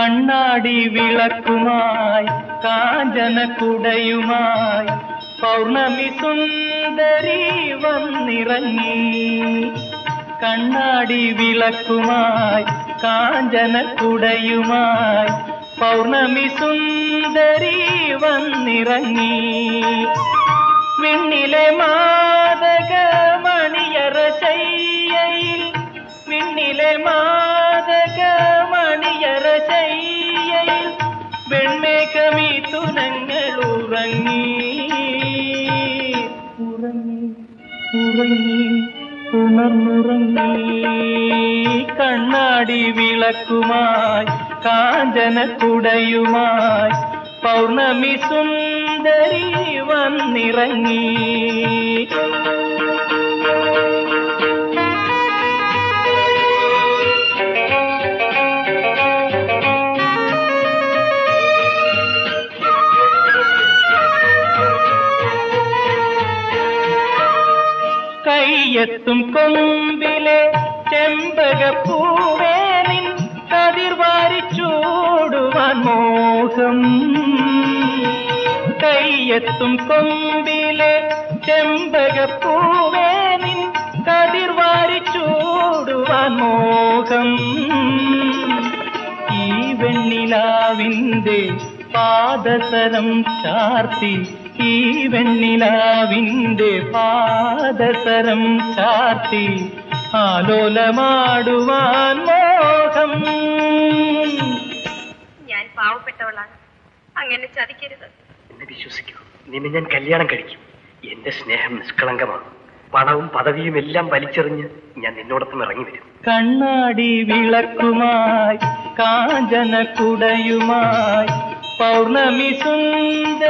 കണ്ണാടി വിളക്കുമായി കാഞ്ചന കുടയുമായി. പൗർണമി സുന്ദരി വന്നിറങ്ങി. കണ്ണാടി വിളക്കുമായി കാഞ്ചന കുടയുമായി. പൗർണമി സുന്ദരി വന്നിറങ്ങി. വിണ്ണിലെ മാതക മണിയറ ശയ്യയിൽ ഉറങ്ങി ഉണർന്നുറങ്ങി. കണ്ണാടി വിളക്കുമായി കാഞ്ചന കുടയുമായി. പൗർണമി സുന്ദരി വന്നിറങ്ങി. കൈയെത്തും കൊമ്പിലെ ചെമ്പകപ്പൂവേ നിൻ കതിർവാരി ചൂടുവാൻ മോഹം. കയ്യെത്തും കൊമ്പിലെ ചെമ്പകപ്പൂവേ നിൻ കതിർവാരി ചൂടുവാൻ മോഹം. ഈ വെണ്ണിലാവിന്റെ പാദസരം ചാർത്തി ഈ വെണ്ണിലാവിന്റെ പാദസരം ചാർത്തി ആലോലമാടുവാൻ മോഹം. ഞാൻ പാവപ്പെട്ടവളാണ്. അങ്ങനെ ചതിക്കരുത്. എന്നെ വിശ്വസിക്കൂ. നിന്നെ ഞാൻ കല്യാണം കഴിക്കും. എന്റെ സ്നേഹം നിഷ്കളങ്കമാണ്. പണവും പദവിയും എല്ലാം വലിച്ചെറിഞ്ഞ് ഞാൻ നിന്നോടൊപ്പം ഇറങ്ങി വരും. കണ്ണാടി വിളക്കുമായി കാഞ്ചന കുടയുമായി പൗർണമി സുന്ദരി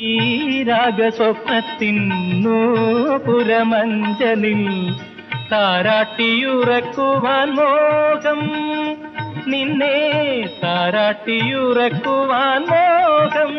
ഈ രാഗസ്വപ്നത്തിൻ നൂപുരമഞ്ചലിൽ താരാട്ടിയുറക്കുവാൻ മോഹം. നിന്നെ താരാട്ടിയുറക്കുവാൻ മോഹം.